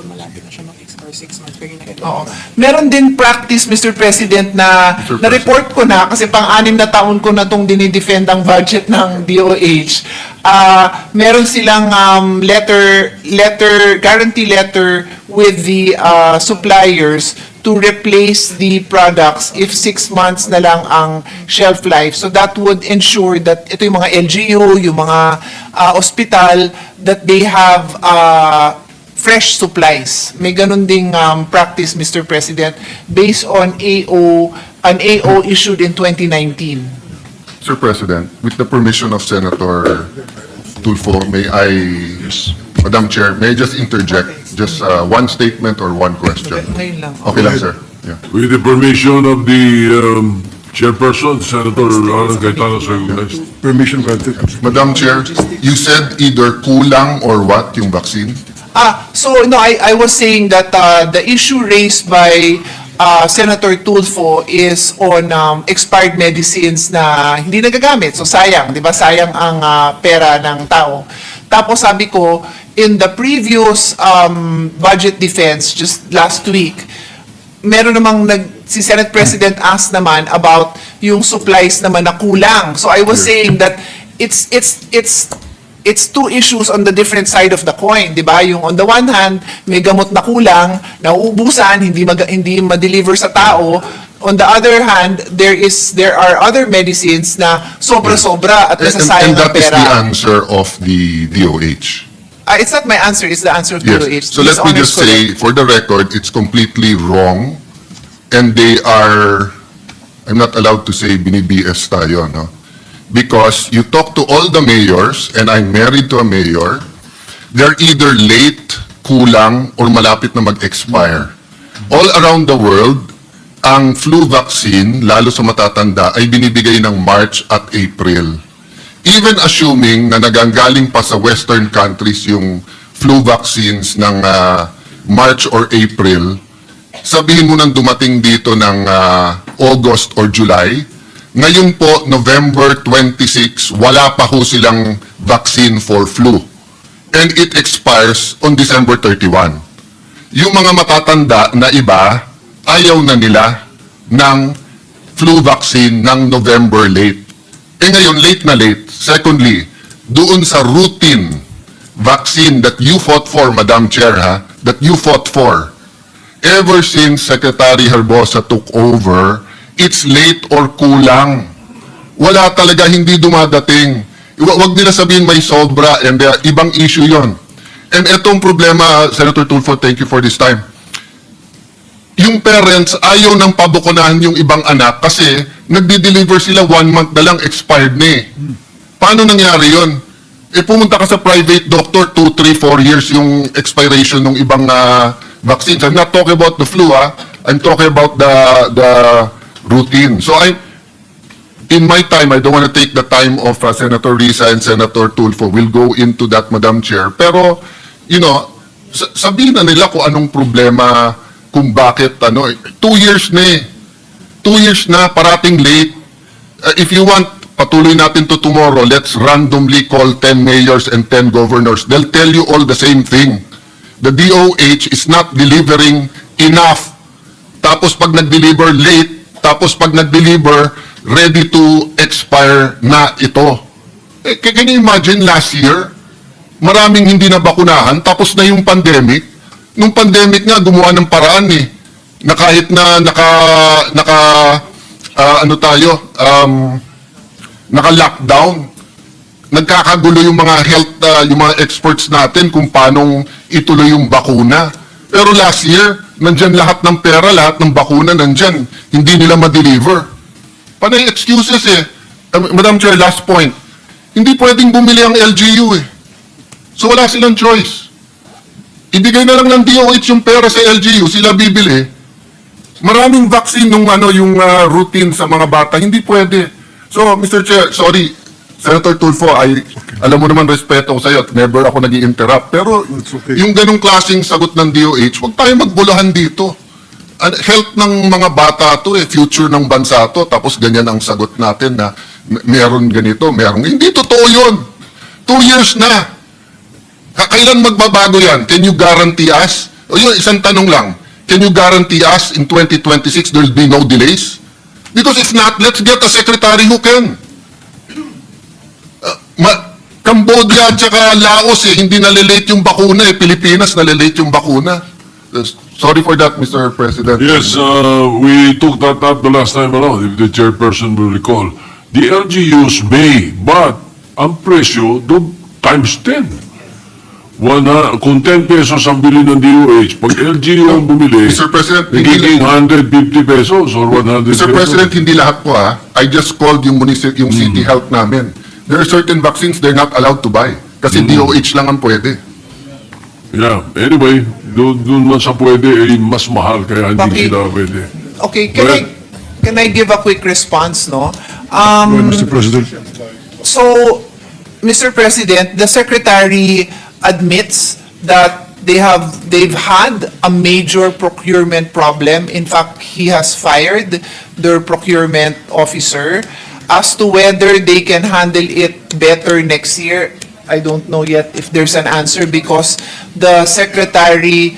pag malapit na siya mag-expire 6 months, pwede na Oo. Meron din practice, Mr. President, na na-report ko na kasi pang-anim na taon ko na itong dinidefend ang budget ng DOH. Ah, meron silang um, letter, letter, guarantee letter with the ah, suppliers to replace the products if six months na lang ang shelf life. So that would ensure that ito yung mga LGU, yung mga ah, ospital, that they have ah, fresh supplies. May ganun ding um, practice, Mr. President, based on AO, an AO issued in 2019. Sir President, with the permission of Senator Tulfo, may I, Madam Chair, may I just interject just uh, one statement or one question? Ngayon lang. Okay lang, sir. Yeah. With the permission of the um, chairperson, Senator Alan so recognized. Permission granted. Madam Chair, you said either kulang or what yung vaccine? Ah, so no, I, I was saying that uh, the issue raised by uh, Senator Tulfo is on um, expired medicines na hindi nagagamit. So sayang, di ba? Sayang ang ah, pera ng tao. Tapos sabi ko, in the previous um, budget defense just last week, meron namang nag, si Senate President asked naman about yung supplies naman na kulang. So I was saying that it's it's it's it's two issues on the different side of the coin, 'di ba? Yung on the one hand, may gamot na kulang, nauubusan, hindi mag, hindi ma-deliver sa tao. On the other hand, there is there are other medicines na sobra-sobra at And, nasasayang and ng that is the answer of the DOH. Ah, it's not my answer, it's the answer of Yes. DOH. So let me just say, for the record, it's completely wrong. And they are, I'm not allowed to say bini-BS tayo, no? Because you talk to all the mayors, and I'm married to a mayor, they're either late, kulang, or malapit na mag-expire. All around the world, ang flu vaccine, lalo sa matatanda, ay binibigay ng March at April even assuming na naganggaling pa sa western countries yung flu vaccines ng ah, March or April, sabihin mo nang dumating dito ng ah, August or July, ngayon po, November 26, wala pa ho silang vaccine for flu. And it expires on December 31. Yung mga matatanda na iba, ayaw na nila ng flu vaccine ng November late. Eh ngayon, late na late. Secondly, doon sa routine vaccine that you fought for, Madam Chair, ha, that you fought for, ever since Secretary Herbosa took over, it's late or kulang. Wala talaga, hindi dumadating. Iwa- Wag nila sabihin may sobra and uh, ibang issue yon. And etong problema, Senator Tulfo, thank you for this time yung parents ayaw nang pabukunahan yung ibang anak kasi nagdi-deliver sila one month na lang expired na eh. Paano nangyari yon? Eh pumunta ka sa private doctor, 2, 3, 4 years yung expiration ng ibang ah, vaccines. I'm not talking about the flu ah. I'm talking about the the routine. So I in my time, I don't want to take the time of uh, Senator Risa and Senator Tulfo. We'll go into that, Madam Chair. Pero, you know, sa- sabihin na nila kung anong problema, kung bakit, ano, eh, two years na eh. Two years na, parating late. Uh, if you want, patuloy natin to tomorrow. Let's randomly call 10 mayors and 10 governors. They'll tell you all the same thing. The DOH is not delivering enough. Tapos pag nag-deliver late, tapos pag nag-deliver, ready to expire na ito. Eh, can you imagine last year, maraming hindi na bakunahan, tapos na yung pandemic. Nung pandemic nga, gumawa ng paraan eh. Na kahit na naka, naka, ah, ano tayo, um, naka-lockdown, nagkakagulo yung mga health, uh, yung mga experts natin kung paano ituloy yung bakuna. Pero last year, nandyan lahat ng pera, lahat ng bakuna nandyan. Hindi nila ma-deliver. Panay excuses eh. Uh, Madam Chair, last point. Hindi pwedeng bumili ang LGU eh. So wala silang choice. Ibigay na lang ng DOH yung pera sa LGU, sila bibili. Maraming vaccine nung ano yung uh, routine sa mga bata, hindi pwede. So, Mr. Chair, sorry, Senator Tulfo, I, alam mo naman respeto ko sa iyo at never ako nag interrupt Pero okay. yung ganong klaseng sagot ng DOH, huwag tayo magbulahan dito. An- health ng mga bata to eh, future ng bansa to, tapos ganyan ang sagot natin na m- meron ganito, meron. Hindi totoo yun. Two years na. Ka- Kailan magbabago yan? Can you guarantee us O yun, isang tanong lang. Can you guarantee us in 2026 there will be no delays? Because if not, let's get a secretary who can. Uh, ma- Cambodia at saka Laos eh, hindi nalilate yung bakuna eh. Pilipinas nalilate yung bakuna. Uh, Sorry for that, Mr. President. Yes, uh, we took that up the last time around, if the chairperson will recall. The LGUs may, but ang presyo, do times 10. Wana, kung 10 pesos ang bili ng DOH, pag LGU ang bumili, Mr. President, hindi- nagiging 150 pesos or 100 Mr. pesos. President, hindi lahat po ah. I just called yung municip, yung city health namin. There are certain vaccines they're not allowed to buy. Kasi DOH lang ang pwede. Yeah, anyway, doon doon man sa pwede, eh, mas mahal, kaya hindi sila pwede. Okay, can I, Well- can I give a quick response, no? Um, Mr. President. So, Mr. President, the Secretary admits that they have, they've had a major procurement problem. In fact, he has fired their procurement officer. As to whether they can handle it better next year, I don't know yet if there's an answer because the Secretary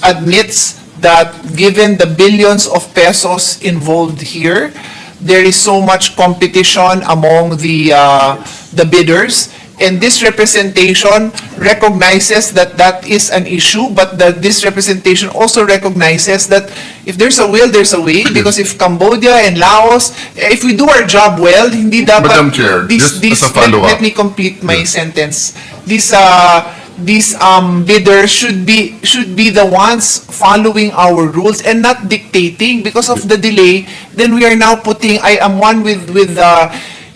admits that given the billions of pesos involved here, there is so much competition among the, uh, the bidders. And this representation recognizes that that is an issue, but that this representation also recognizes that if there's a will, there's a way. Because if Cambodia and Laos, if we do our job well, hindi dapat... Madam Chair, these- just these- as a let-. Let me complete my sentence. These, uh, these, um, bidders should be, should be the ones following our rules and not dictating. Because of the delay, then we are now putting, I am one with, with, uh,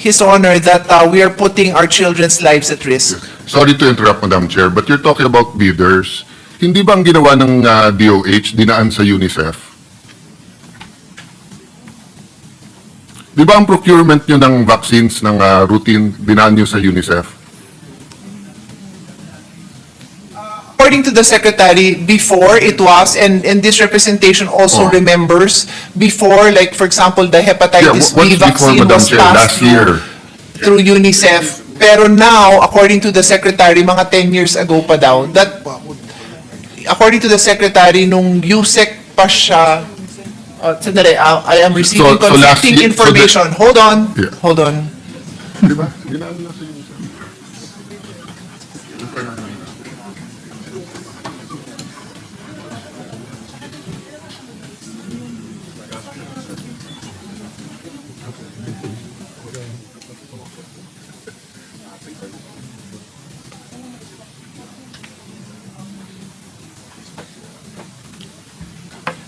His Honor, that, uh, we are putting our children's lives at risk. Sorry to interrupt, Madam Chair, but you're talking about bidders. Hindi ba ang ginawa ng ah, DOH dinaan sa UNICEF? Di ba ang procurement nyo ng vaccines ng ah, routine dinaan nyo sa UNICEF? The Secretary, before it was, and, and this representation also Oh. remembers, before, like, for example, the Yeah, hepatitis wh- B before, vaccine Madam was Chair? passed Last year. through UNICEF. Pero now, according to the Secretary, mga 10 years ago pa daw, that, according to the Secretary, nung USEC pa siya, uh, sandali, uh, I am receiving So- so last conflicting year- so the- information. Hold on, Yeah. hold on. Di ba? Sa.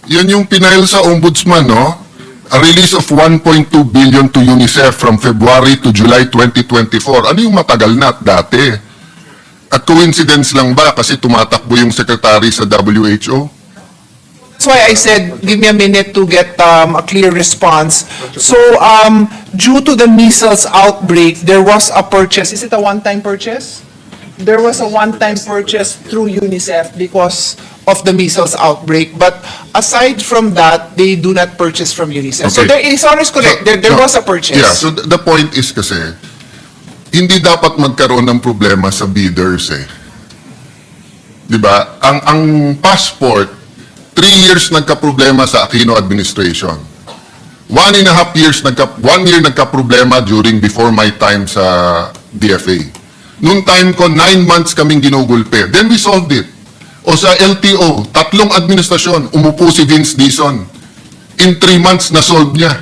Yan yung pinail sa ombudsman, no? A release of 1.2 billion to UNICEF from February to July 2024. Ano yung matagal na at dati? At coincidence lang ba kasi tumatakbo yung secretary sa WHO? That's why I said, give me a minute to get um, a clear response. So, um, due to the measles outbreak, there was a purchase. Is it a one-time purchase? There was a one-time purchase through UNICEF because of the measles outbreak. But aside from that, they do not purchase from UNICEF. So Okay. there is, honest correct, there, there So- was a purchase. Yeah, so th- the point is kasi, hindi dapat magkaroon ng problema sa bidders eh. Di ba? Ang, ang passport, three years nagka-problema sa Aquino administration. One and a half years, nagka, one year nagka-problema during before my time sa DFA. Noong time ko, nine months kaming ginugulpe. Then we solved it. O sa LTO, tatlong administrasyon, umupo si Vince Dizon. In three months, na-solve niya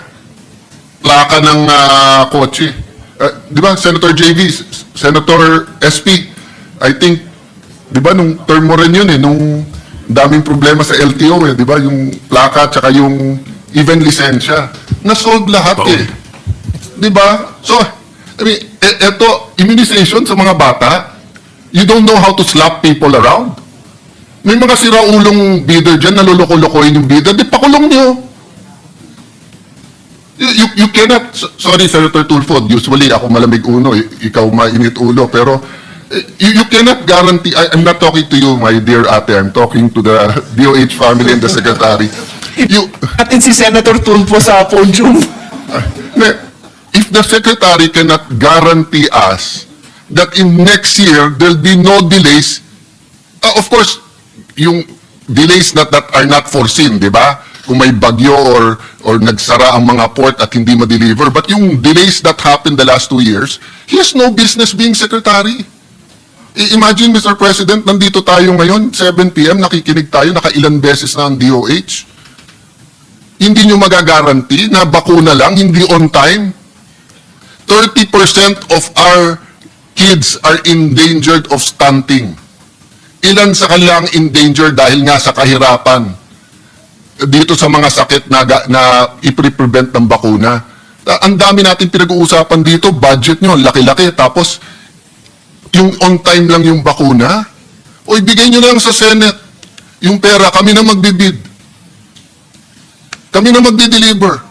plaka ng ah, kotse. Ah, di ba, Senator JV, Senator SP, I think, di ba, nung term mo rin yun eh, nung daming problema sa LTO eh, di ba, yung plaka tsaka yung even lisensya. Na-solve lahat Oo. eh. Di ba? So, I mean, e- eto, immunization sa mga bata, you don't know how to slap people around. May mga siraulong bidder dyan, naluloko-lokohin yung bidder, di pakulong nyo. You, you, you cannot, sorry Senator Tulfo, usually ako malamig uno, ikaw mainit ulo, pero eh, you, you cannot guarantee, I, I'm not talking to you, my dear ate, I'm talking to the DOH family and the secretary. You, Atin si Senator Tulfo sa podium. Ne- if the secretary cannot guarantee us that in next year there'll be no delays, uh, of course, yung delays that, that are not foreseen, di ba? Kung may bagyo or, or nagsara ang mga port at hindi ma-deliver. But yung delays that happened the last two years, he has no business being secretary. I- Imagine, Mr. President, nandito tayo ngayon, 7 p.m., nakikinig tayo, nakailan beses na ang DOH. Hindi nyo magagaranti na bakuna lang, hindi on time. 30% of our kids are endangered of stunting. Ilan sa kanilang endangered dahil nga sa kahirapan dito sa mga sakit na, na ipre-prevent ng bakuna. Ta- Ang dami natin pinag-uusapan dito, budget nyo, laki-laki, tapos yung on time lang yung bakuna, o ibigay nyo lang sa Senate. Yung pera, kami na magbibid. Kami na magdi-deliver.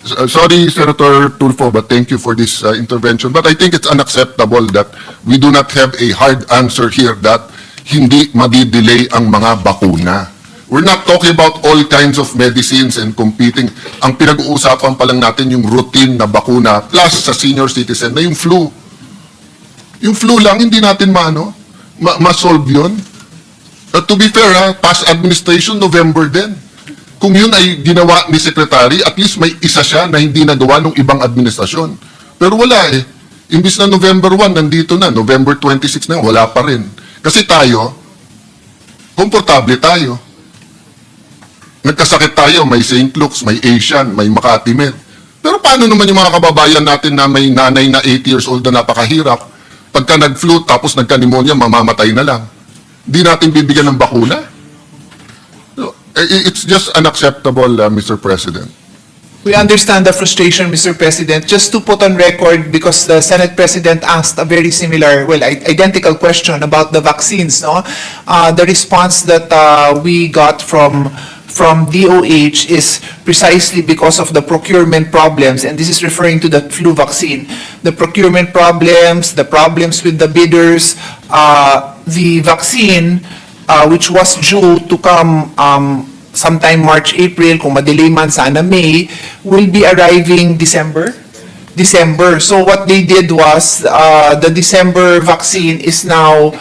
Uh, Sorry, Senator Tulfo, but thank you for this uh, intervention. But I think it's unacceptable that we do not have a hard answer here that hindi madidelay ang mga bakuna. We're not talking about all kinds of medicines and competing. Ang pinag-uusapan pa lang natin yung routine na bakuna plus sa senior citizen na yung flu. Yung flu lang, hindi natin maano, ma- ma-solve yun. Uh, to be fair, ha, past administration, November din. Kung yun ay ginawa ni Secretary, at least may isa siya na hindi nagawa ng ibang administrasyon. Pero wala eh. Imbis na November 1, nandito na. November 26 na, wala pa rin. Kasi tayo, komportable tayo. Nagkasakit tayo, may St. Luke's, may Asian, may Makati Med. Pero paano naman yung mga kababayan natin na may nanay na 80 years old na napakahirap, pagka nag-flu tapos nagka-pneumonia, mamamatay na lang. Di natin bibigyan ng bakuna? I- It's just unacceptable, uh, Mr. President. We understand the frustration, Mr. President. Just to put on record, because the Senate President asked a very similar, well, identical question about the vaccines, no? Uh, the response that, uh, we got from, from DOH is precisely because of the procurement problems, and this is referring to the flu vaccine. The procurement problems, the problems with the bidders, uh, the vaccine, uh, which was due to come um, sometime March, April, kung madelay man sana May, will be arriving December. December. So what they did was, uh, the December vaccine is now,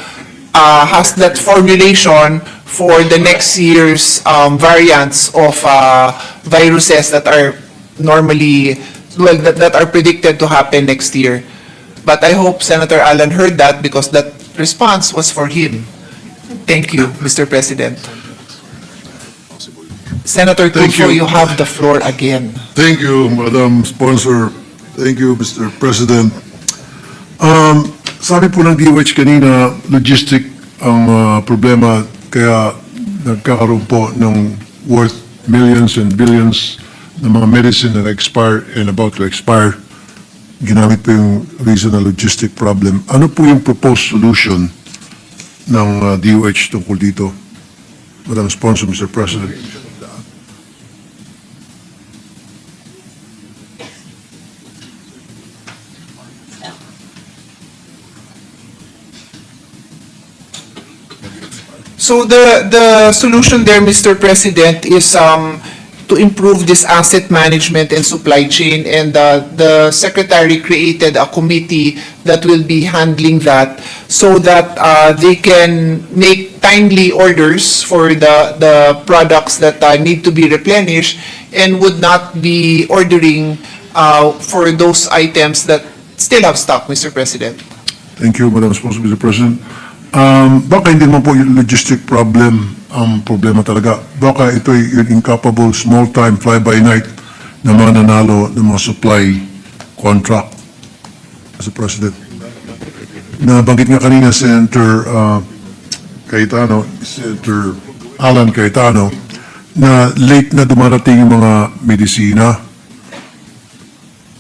uh, has that formulation for the next year's um, variants of uh, viruses that are normally, well, that, that are predicted to happen next year. But I hope Senator Allen heard that because that response was for him. Thank you, Mr. President. Senator Thank Tulfo, you. you have the floor again. Thank you, Madam Sponsor. Thank you, Mr. President. Um, sabi po ng DOH kanina, logistic ang uh, problema kaya nagkakaroon po ng worth millions and billions ng mga medicine na expire and about to expire. Ginamit po yung reason na logistic problem. Ano po yung proposed solution ng uh, DOH tungkol dito? Madam Sponsor, Mr. President. So the, the solution there, Mr. President, is um, to improve this asset management and supply chain. And uh, the Secretary created a committee that will be handling that so that uh, they can make timely orders for the, the products that uh, need to be replenished and would not be ordering uh, for those items that still have stock, Mr. President. Thank you, Madam Sponsor, Mr. President. Um, baka hindi mo po yung logistic problem ang problema talaga. Baka ito yung incapable small-time fly-by-night na mga nanalo ng mga supply contract, Mr. President. Nabanggit nga kanina, Senator uh, Cayetano, Senator Alan Cayetano, na late na dumarating yung mga medisina.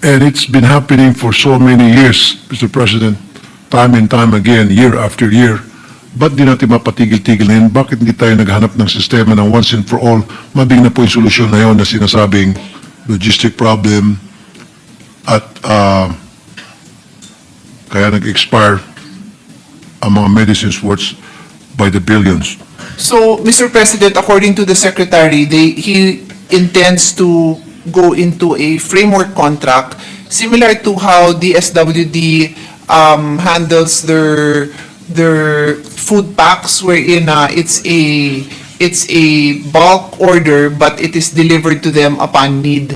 And it's been happening for so many years, Mr. President, time and time again, year after year. Ba't di natin mapatigil-tigil na yun? Bakit hindi tayo naghanap ng sistema ng once and for all? Mabing na po yung solusyon na yun na sinasabing logistic problem at ah, kaya nag-expire ang mga medicines worth by the billions. So, Mr. President, according to the Secretary, they, he intends to go into a framework contract similar to how DSWD um, handles their their food packs wherein uh, it's a it's a bulk order but it is delivered to them upon need.